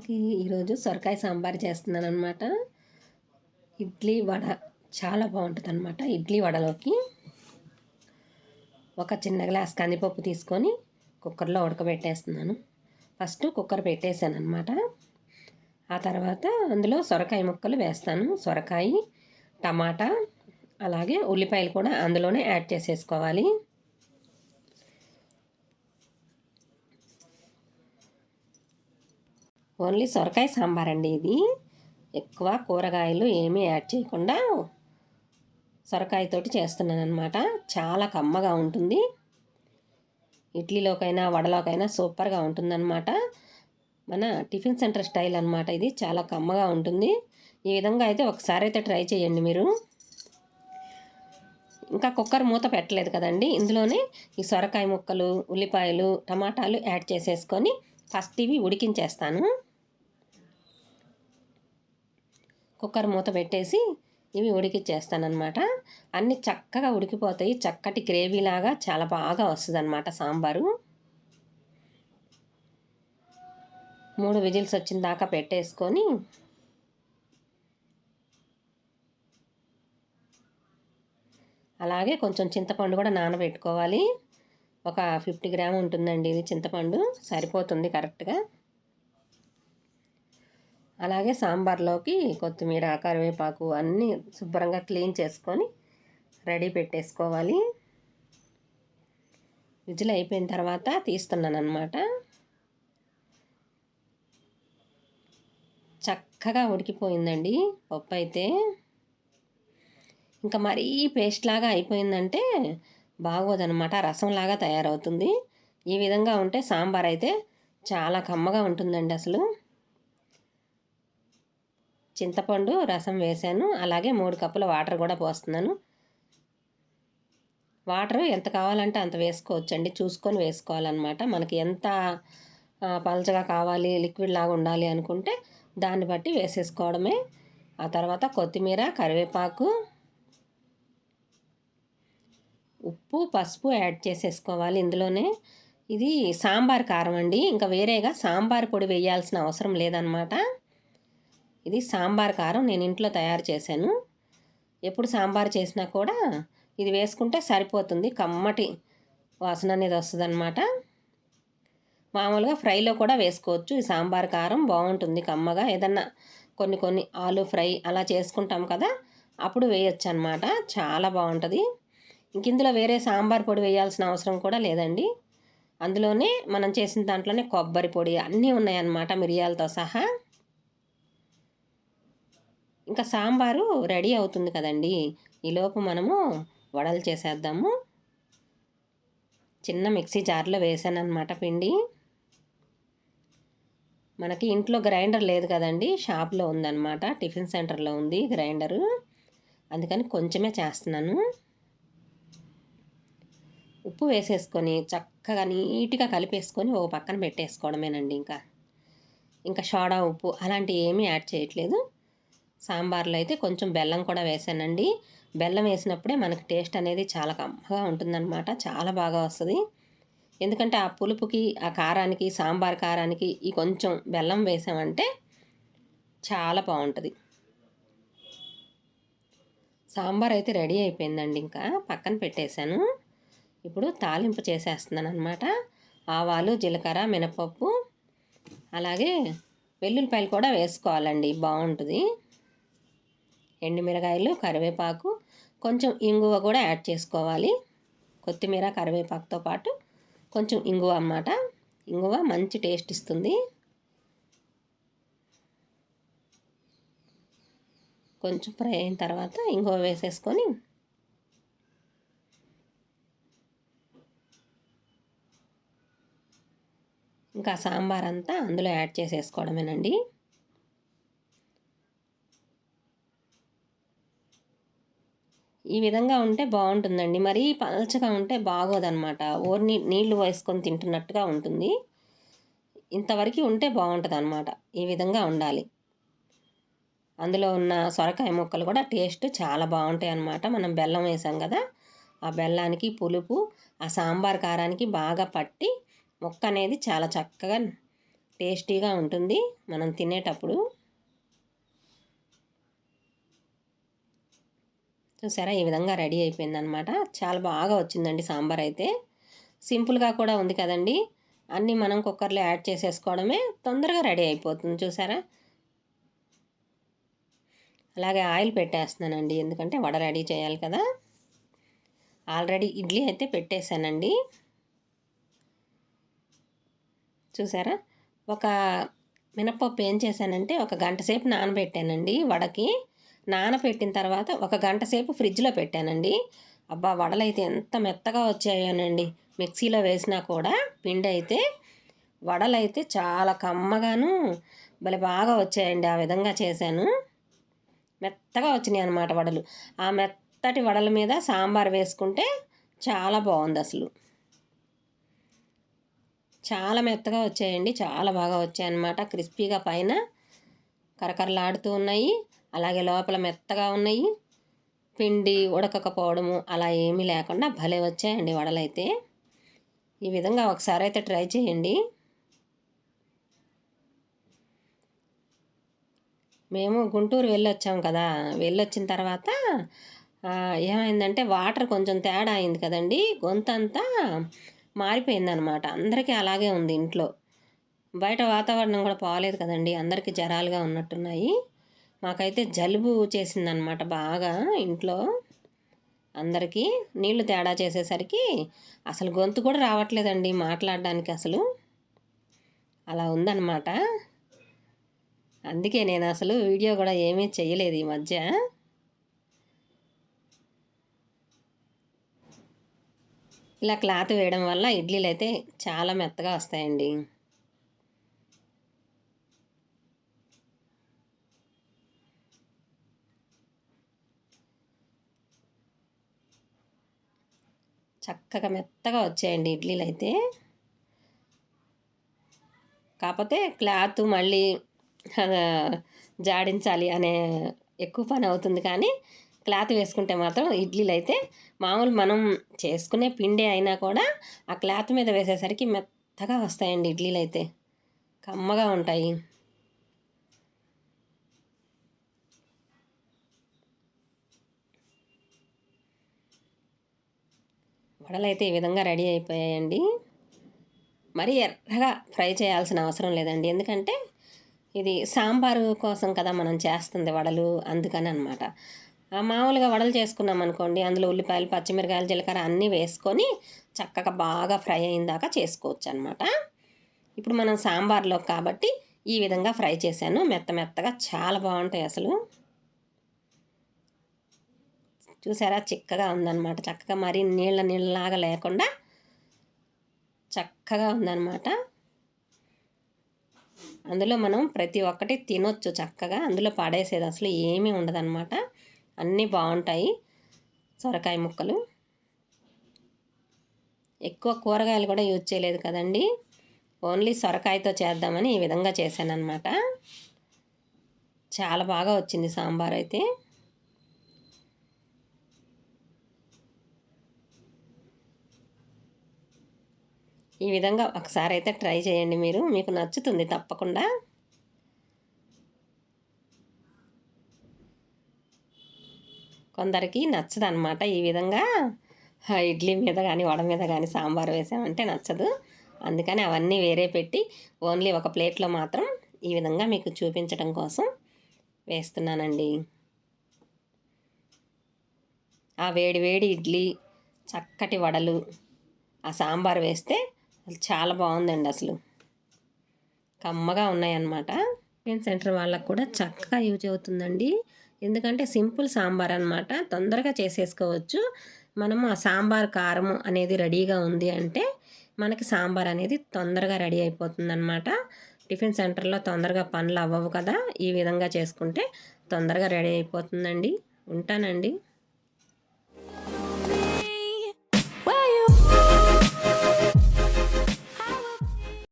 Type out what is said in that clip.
సాంబార్కి ఈరోజు సొరకాయ సాంబార్ చేస్తున్నాను అనమాట ఇడ్లీ వడ చాలా బాగుంటుంది అనమాట ఇడ్లీ వడలోకి. ఒక చిన్న గ్లాస్ కందిపప్పు తీసుకొని కుక్కర్లో ఉడకబెట్టేస్తున్నాను. ఫస్ట్ కుక్కర్ పెట్టేశాను అనమాట ఆ తర్వాత అందులో సొరకాయ ముక్కలు వేస్తాను. సొరకాయ టమాటా అలాగే ఉల్లిపాయలు కూడా అందులోనే యాడ్ చేసేసుకోవాలి. ఓన్లీ సొరకాయ సాంబార్ అండి ఇది. ఎక్కువ కూరగాయలు ఏమీ యాడ్ చేయకుండా సొరకాయతోటి చేస్తున్నాను అనమాట చాలా కమ్మగా ఉంటుంది. ఇడ్లీలోకైనా వడలోకైనా సూపర్గా ఉంటుందన్నమాట. మన టిఫిన్ సెంటర్ స్టైల్ అనమాట ఇది. చాలా కమ్మగా ఉంటుంది. ఈ విధంగా అయితే ఒకసారి అయితే ట్రై చేయండి మీరు. ఇంకా కుక్కర్ మూత పెట్టలేదు కదండి. ఇందులోనే ఈ సొరకాయ ముక్కలు ఉల్లిపాయలు టమాటాలు యాడ్ చేసేసుకొని ఫస్ట్ ఇవి ఉడికించేస్తాను. కుక్కర్ మూత పెట్టేసి ఇవి ఉడికిచ్చేస్తానమాట అన్నీ చక్కగా ఉడికిపోతాయి. చక్కటి గ్రేవీలాగా చాలా బాగా వస్తుంది అనమాట సాంబారు. మూడు విజిల్స్ వచ్చిన దాకా పెట్టేసుకొని అలాగే కొంచెం చింతపండు కూడా నానబెట్టుకోవాలి. ఒక ఫిఫ్టీ గ్రామ్ ఉంటుందండి ఇది చింతపండు. సరిపోతుంది కరెక్ట్గా. అలాగే సాంబార్లోకి కొత్తిమీర కరివేపాకు అన్నీ శుభ్రంగా క్లీన్ చేసుకొని రెడీ పెట్టేసుకోవాలి. విజిల్ అయిపోయిన తర్వాత తీస్తున్నాను అనమాట చక్కగా ఉడికిపోయిందండి పప్పు అయితే. ఇంకా మరీ పేస్ట్ లాగా అయిపోయిందంటే బాగోదనమాట రసంలాగా తయారవుతుంది. ఈ విధంగా ఉంటే సాంబార్ అయితే చాలా కమ్మగా ఉంటుందండి అసలు. చింతపండు రసం వేసాను అలాగే మూడు కప్పుల వాటర్ కూడా పోస్తున్నాను. వాటర్ ఎంత కావాలంటే అంత వేసుకోవచ్చండి. చూసుకొని వేసుకోవాలన్నమాట. మనకి ఎంత పలచగా కావాలి లిక్విడ్ లాగా ఉండాలి అనుకుంటే దాన్ని బట్టి వేసేసుకోవడమే. ఆ తర్వాత కొత్తిమీర కరివేపాకు ఉప్పు పసుపు యాడ్ చేసేసుకోవాలి ఇందులోనే. ఇది సాంబార్ కారం అండి. ఇంకా వేరేగా సాంబార్ పొడి వేయాల్సిన అవసరం లేదనమాట ఇది సాంబార్ కారం నేను ఇంట్లో తయారు చేశాను. ఎప్పుడు సాంబార్ చేసినా కూడా ఇది వేసుకుంటే సరిపోతుంది. కమ్మటి వాసన అనేది వస్తుంది అనమాట మామూలుగా ఫ్రైలో కూడా వేసుకోవచ్చు. ఈ సాంబార్ కారం బాగుంటుంది కమ్మగా. ఏదన్నా కొన్ని కొన్ని ఆలు ఫ్రై అలా చేసుకుంటాం కదా అప్పుడు వేయచ్చు అనమాట చాలా బాగుంటుంది. ఇంక ఇందులో వేరే సాంబార్ పొడి వేయాల్సిన అవసరం కూడా లేదండి. అందులోనే మనం చేసిన దాంట్లోనే కొబ్బరి పొడి అన్నీ ఉన్నాయన్నమాట మిరియాలతో సహా. ఇంకా సాంబారు రెడీ అవుతుంది కదండి. ఈలోపు మనము వడలు చేసేద్దాము. చిన్న మిక్సీ జార్లో వేసానమాట పిండి. మనకి ఇంట్లో గ్రైండర్ లేదు కదండి. షాప్లో ఉందన్నమాట. టిఫిన్ సెంటర్లో ఉంది గ్రైండరు. అందుకని కొంచెమే చేస్తున్నాను. ఉప్పు వేసేసుకొని చక్కగా నీట్గా కలిపేసుకొని ఒక పక్కన పెట్టేసుకోవడమేనండి ఇంకా. ఇంకా సోడా ఉప్పు అలాంటివి ఏమీ యాడ్ చేయట్లేదు. సాంబార్లో అయితే కొంచెం బెల్లం కూడా వేసానండి. బెల్లం వేసినప్పుడే మనకు టేస్ట్ అనేది చాలా కమ్మగా ఉంటుందన్నమాట. చాలా బాగా వస్తుంది. ఎందుకంటే ఆ పులుపుకి ఆ కారానికి సాంబార్ కారానికి ఈ కొంచెం బెల్లం వేసామంటే చాలా బాగుంటుంది. సాంబార్ అయితే రెడీ అయిపోయిందండి ఇంకా. పక్కన పెట్టేశాను. ఇప్పుడు తాలింపు చేసేస్తున్నాను అనమాట ఆవాలు జీలకర్ర మినపప్పు అలాగే వెల్లుల్లిపాయలు కూడా వేసుకోవాలండి. బాగుంటుంది. ఎండుమిరకాయలు కరివేపాకు కొంచెం ఇంగువ కూడా యాడ్ చేసుకోవాలి. కొత్తిమీర కరివేపాకుతో పాటు కొంచెం ఇంగువ అన్నమాట. ఇంగువ మంచి టేస్ట్ ఇస్తుంది. కొంచెం ఫ్రై అయిన తర్వాత ఇంగువ వేసేసుకొని ఇంకా సాంబార్ అంతా అందులో యాడ్ చేసేసుకోవడమేనండి. ఈ విధంగా ఉంటే బాగుంటుందండి. మరీ పలచగా ఉంటే బాగోదన్నమాట. ఓర్ని నీళ్ళు వేసుకొని తింటున్నట్టుగా ఉంటుంది. ఇంతవరకు ఉంటే బాగుంటుంది అనమాట ఈ విధంగా ఉండాలి. అందులో ఉన్న సొరకాయ ముక్కలు కూడా టేస్ట్ చాలా బాగుంటాయి అన్నమాట మనం బెల్లం వేసాం కదా ఆ బెల్లానికి పులుపు ఆ సాంబార్ కారానికి బాగా పట్టి ముక్క అనేది చాలా చక్కగా టేస్టీగా ఉంటుంది. మనం తినేటప్పుడు చూసారా? ఈ విధంగా రెడీ అయిపోయిందనమాట చాలా బాగా వచ్చిందండి సాంబార్ అయితే. సింపుల్గా కూడా ఉంది కదండి. అన్నీ మనం కుక్కర్లో యాడ్ చేసేసుకోవడమే తొందరగా రెడీ అయిపోతుంది చూసారా? అలాగే ఆయిల్ పెట్టేస్తున్నానండి. ఎందుకంటే వడ రెడీ చేయాలి కదా. ఆల్రెడీ ఇడ్లీ అయితే పెట్టేశానండి. చూసారా? ఒక మినప్పప్పు ఏం చేశానంటే ఒక గంట సేపు నానబెట్టానండి వడకి. నానబెట్టిన తర్వాత ఒక గంట సేపు ఫ్రిడ్జ్లో పెట్టానండి. అబ్బా! వడలు అయితే ఎంత మెత్తగా వచ్చాయోనండి. మిక్సీలో వేసినా కూడా పిండి అయితే వడలు అయితే చాలా కమ్మగాను భలే బాగా వచ్చాయండి. ఆ విధంగా చేశాను. మెత్తగా వచ్చినాయి అన్నమాట వడలు. ఆ మెత్తటి వడల మీద సాంబార్ వేసుకుంటే చాలా బాగుంది అసలు చాలా మెత్తగా వచ్చాయండి. చాలా బాగా వచ్చాయన్నమాట. క్రిస్పీగా పైన కరకరలాడుతూ ఉన్నాయి. అలాగే లోపల మెత్తగా ఉన్నాయి. పిండి ఉడకకపోవడము అలా ఏమీ లేకుండా భలే వచ్చాయండి వడలైతే. ఈ విధంగా ఒకసారి అయితే ట్రై చేయండి. మేము గుంటూరు వెళ్ళొచ్చాం కదా వెళ్ళొచ్చిన తర్వాత ఏమైందంటే వాటర్ కొంచెం తేడా అయింది కదండి గొంతంతా మారిపోయిందనమాట. అందరికీ అలాగే ఉంది ఇంట్లో. బయట వాతావరణం కూడా పోలేదు కదండి అందరికీ జ్వరాలుగా ఉన్నట్టున్నాయి. మాకైతే జలుబు చేసిందనమాట బాగా ఇంట్లో. అందరికీ నీళ్ళు తేడా చేసేసరికి అసలు గొంతు కూడా రావట్లేదండి మాట్లాడడానికి అసలు. అలా ఉందన్నమాట. అందుకే నేను అసలు వీడియో కూడా ఏమీ చేయలేదు ఈ మధ్య. ఇలా క్లాత్ వేయడం వల్ల ఇడ్లీలు అయితే చాలా మెత్తగా వస్తాయండి. చక్కగా మెత్తగా వచ్చాయండి ఇడ్లీలు అయితే కాకపోతే క్లాత్ మళ్ళీ జాడించాలి అనే ఎక్కువ పని అవుతుంది కానీ క్లాత్ వేసుకుంటే మాత్రం ఇడ్లీలు అయితే మామూలు మనం చేసుకునే పిండి అయినా కూడా ఆ క్లాత్ మీద వేసేసరికి మెత్తగా వస్తాయండి ఇడ్లీలు అయితే కమ్మగా ఉంటాయి. వడలు అయితే ఈ విధంగా రెడీ అయిపోయాయండి. మరీ ఎర్రగా ఫ్రై చేయాల్సిన అవసరం లేదండి. ఎందుకంటే ఇది సాంబారు కోసం కదా మనం చేస్తుంది వడలు అందుకని అనమాట మామూలుగా వడలు చేసుకున్నాం అనుకోండి అందులో ఉల్లిపాయలు పచ్చిమిరకాయలు జీలకర్ర అన్నీ వేసుకొని చక్కగా బాగా ఫ్రై అయిన దాకా చేసుకోవచ్చు అనమాట ఇప్పుడు మనం సాంబార్లో కాబట్టి ఈ విధంగా ఫ్రై చేశాను. మెత్త మెత్తగా చాలా బాగుంటాయి అసలు. చూసారా? చిక్కగా ఉందన్నమాట. చక్కగా మరీ నీళ్ళ నీళ్ళలాగా లేకుండా చక్కగా ఉందన్నమాట. అందులో మనం ప్రతి ఒక్కటి తినొచ్చు చక్కగా. అందులో పడేసేది అసలు ఏమీ ఉండదన్నమాట. అన్నీ బాగుంటాయి సొరకాయ ముక్కలు. ఎక్కువ కూరగాయలు కూడా యూజ్ చేయలేదు కదండి. ఓన్లీ సొరకాయతో చేద్దామని ఈ విధంగా చేశాను అనమాట చాలా బాగా వచ్చింది సాంబార్ అయితే. ఈ విధంగా ఒకసారి అయితే ట్రై చేయండి మీరు. మీకు నచ్చుతుంది తప్పకుండా. కొందరికి నచ్చదనమాట ఈ విధంగా. ఇడ్లీ మీద కానీ వడ మీద కానీ సాంబార్ వేసామంటే నచ్చదు. అందుకని అవన్నీ వేరే పెట్టి ఓన్లీ ఒక ప్లేట్లో మాత్రం ఈ విధంగా మీకు చూపించడం కోసం వేస్తున్నానండి. ఆ వేడి వేడి ఇడ్లీ చక్కటి వడలు ఆ సాంబార్ వేస్తే చాలా బాగుందండి అసలు. కమ్మగా ఉన్నాయన్నమాట. టిఫిన్ సెంటర్ వాళ్ళకు కూడా చక్కగా యూజ్ అవుతుందండి. ఎందుకంటే సింపుల్ సాంబార్ అనమాట తొందరగా చేసేసుకోవచ్చు. మనము ఆ సాంబార్ కారం అనేది రెడీగా ఉంది అంటే మనకి సాంబార్ అనేది తొందరగా రెడీ అయిపోతుంది అనమాట టిఫిన్ సెంటర్లో తొందరగా పనులు అవ్వవు కదా. ఈ విధంగా చేసుకుంటే తొందరగా రెడీ అయిపోతుందండి. ఉంటానండి.